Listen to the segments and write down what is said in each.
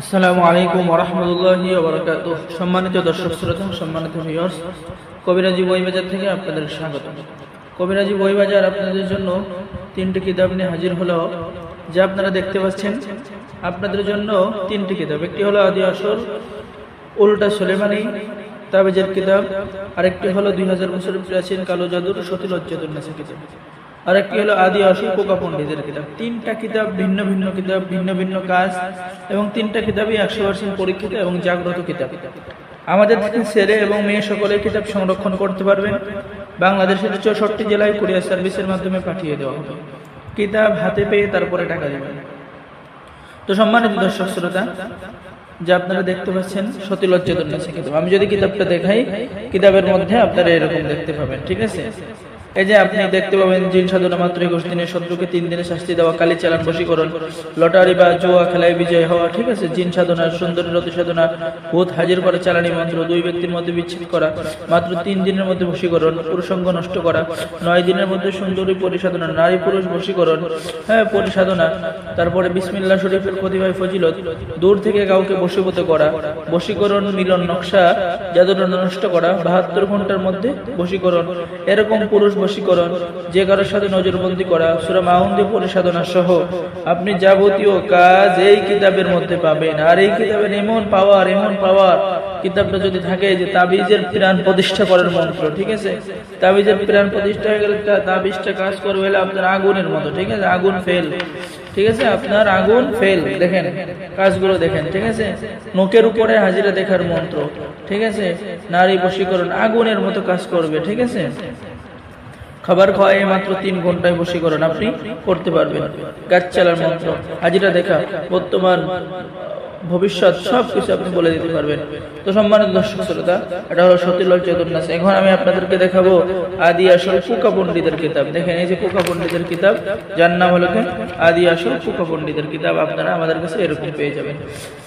আসসালামু আলাইকুম ওরহমতুল্লাহি সম্মানিত দর্শক শ্রোতা, সম্মানিত ভিউয়ার্স কবিরাজি বইবাজার থেকে আপনাদের স্বাগত। কবিরাজি বইবাজার আপনাদের জন্য তিনটি কিতাব নিয়ে হাজির হলো, যা আপনারা দেখতে পাচ্ছেন। আপনাদের জন্য তিনটি কিতাব, একটি হলো আদি আসর, উল্টা সোলেমানি তাবেজের কিতাব, আরেকটি হলো দুই হাজার বছরের প্রাচীন কালো জাদুর সতী লজ্জাতুর নেশা কিতাব আরেকটি হলো আদি অসুর কোকা পণ্ডিতের কিতাব। তিনটা কিতাব ভিন্ন ভিন্ন কিতাব, ভিন্ন ভিন্ন কাজ এবং তিনটা কিতাবই একশো পার্সেন্ট পরীক্ষিত এবং জাগ্রত কিতাব। আমাদের ছেলে এবং মেয়ে সকলে কিতাব সংরক্ষণ করতে পারবেন। বাংলাদেশের চৌষট্টি জেলায় কুরিয়ার সার্ভিসের মাধ্যমে পাঠিয়ে দেওয়া হবে। কিতাব হাতে পেয়ে তারপরে টাকা দেবেন। তো সম্মানিত দর্শক শ্রোতা, যা আপনারা দেখতে পাচ্ছেন, সতী লজ্জাতুন্নাসী কিতাব। আমি যদি কিতাবটা দেখাই, কিতাবের মধ্যে আপনারা এরকম দেখতে পাবেন, ঠিক আছে? এই যে আপনি দেখতে পাবেন জিন সাধনা মাত্র একুশ দিনের শত্রুকে তিন দিনে শাস্তি দেওয়া, কালী চালান, বশীকরণ, লটারি বা জুয়া খেলায় বিজয় হওয়া, ঠিক আছে? জিন সাধনা, সুন্দরী রতি সাধনা, ভূত হাজির করে, চালানি মন্ত্র, দুই ব্যক্তির মধ্যে বিচ্ছেদ করা, মাত্র তিন দিনের মধ্যে বশীকরণ, পুরুষঙ্গ নষ্ট করা, নয় দিনের মধ্যে সুন্দরী পরিসাধনা, নারী পুরুষ বশীকরণ হ্যাঁ পরিসাধনা, তারপরে বিসমিল্লা শরীফের প্রতিভায় ফজিলত, দূর থেকে কাউকে বশীভূত করা, বশীকরণ মিলন নকশা জাদুটা নষ্ট করা, বাহাত্তর ঘণ্টার মধ্যে বশীকরণ, এরকম পুরুষ বশীকরণ যে কারোর সাথে নজরবন্দি করা, সুরা মাউন্দি পরিসাধনা সহ। আপনি যাবতীয় কাজ এই কিতাবের মধ্যে পাবেন। আর এই কিতাবের এমন পাওয়ার এমন পাওয়ার, কিতাবটা যদি থাকে যে তাবিজের প্রাণ প্রতিষ্ঠা করার মন্ত্র, ঠিক আছে? তাবিজের প্রাণ প্রতিষ্ঠা হয়ে গেলে তাবিজটা কাজ করবে হলে আপনার আগুনের মতো, ঠিক আছে? আগুন ফেল। ঠিক আছে? আপনার আগুন ফেল। দেখেন, কাজগুলো দেখেন, ঠিক আছে? নোকের উপরে হাজিরা দেখার মন্ত্র, ঠিক আছে? নারী বশীকরণ, আগুনের মতো কাজ করবে, ঠিক আছে? খাবার খাওয়ায় মাত্র তিন ঘন্টায় বসে করেন, আপনি করতে পারবেন। গাছ চালার মাত্র হাজিরা দেখা, বর্তমান ভবিষ্যৎ সব কিছু আপনি বলে দিতে পারবেন। তো সম্মানিত দর্শক শ্রোতা, এটা হলো সতীলাল চতুর্নাস এখন আমি আপনাদেরকে দেখাবো আদি আসল কুকা পণ্ডিতের কিতাব। দেখেন, এই যে কুকা পণ্ডিতের কিতাব, যার নাম হলো? আদি আসল কুকা পণ্ডিতের কিতাব। আপনারা আমাদের কাছে এরকম পেয়ে যাবেন।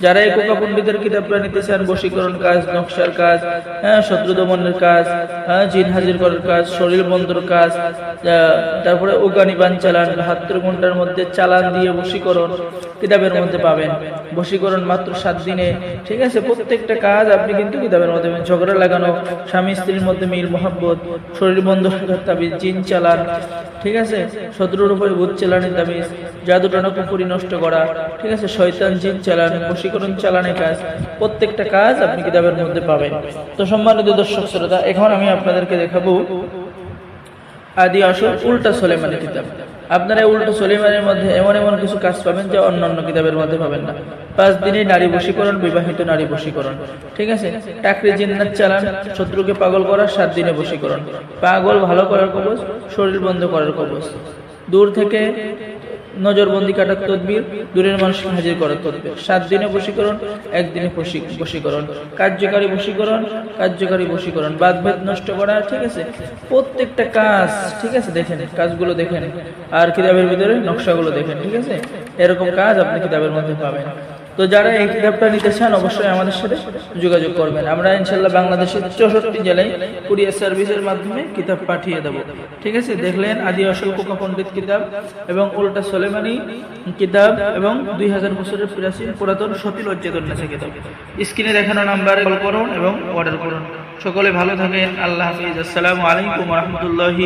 যারা এই কুকা পণ্ডিতের কিতাবটা নিতে চান, বশীকরণ কাজ, নকশার কাজ হ্যাঁ শত্রু দমনের কাজ হ্যাঁ জিন হাজির করার কাজ, শরীর বন্ধর কাজ তারপরে উগানি বান চালান, বাহাত্তর ঘণ্টার মধ্যে চালান দিয়ে বশীকরণ কিতাবের মধ্যে পাবেন। বশীকরণ মাত্র সাত দিনে। ঠিক আছে, প্রত্যেকটা কাজ আপনি কিন্তু কিতাবের মধ্যে ঝগড়া লাগানো, স্বামী স্ত্রীর মধ্যে মিল, মহাব্বত, শরীর বন্ধ রাখার তাবিজ, জিন চালান, ঠিক আছে, শত্রুর উপরে ভূত চালানের তাবিজ জাদু টানা কুপুরি নষ্ট করা, ঠিক আছে, শয়তান জিন চালান, বশীকরণ চালানের কাজ, প্রত্যেকটা কাজ আপনি কিতাবের মধ্যে পাবেন। তো সম্মানিত দর্শক শ্রোতা, এখন আমি আপনাদেরকে দেখাবো আদি আসল উল্টা সোলেমানি কিতাব। আপনারা উল্টো সলিমানের মধ্যে এমন এমন কিছু কাজ পাবেন যা অন্য অন্য কিতাবের মধ্যে পাবেন না। পাঁচ দিনে নারী বশীকরণ, বিবাহিত নারী বশীকরণ। ঠিক আছে? টাকরি জিন্নাত চালান, শত্রুকে পাগল করার সাত দিনে বশীকরণ। পাগল ভালো করার কবচ শরীর বন্ধ করার কবচ দূর থেকে নজরবন্দি কাটার তদবির দূরের মানুষকে হাজির করার তদবির। সাত দিনে বশীকরণ, একদিনে বশী- বশীকরণ। কার্যকারী বশীকরণ কার্যকারী বশীকরণ। বাদভেদ নষ্ট করা, ঠিক আছে? প্রত্যেকটা কাজ, ঠিক আছে? দেখেন, কাজগুলো দেখেন। আর কিতাবের ভিতরে নকশাগুলো দেখেন, ঠিক আছে? এরকম কাজ আপনি কিতাবের মধ্যে পাবেন। তো যারা এই কিতাবটা নিতে চান, অবশ্যই আমাদের সাথে যোগাযোগ করবেন। আমরা ইনশাল্লাহ বাংলাদেশের চৌষট্টি জেলায় কুরিয়ার সার্ভিসের মাধ্যমে কিতাব পাঠিয়ে দেব। ঠিক আছে? দেখলেন আদি আসল কোকা পণ্ডিত কিতাব এবং উল্টা সোলেমানি কিতাব এবং দুই হাজার বছরের প্রাচীন পুরাতন সতী লজ্জাতন্যাসী কিতাব। স্ক্রিনে দেখানো নাম্বারে কল করুন এবং অর্ডার করুন। সকলে ভালো থাকেন। আল্লাহ হাফিজ। আসসালামু আলাইকুম রহমতুল্লাহি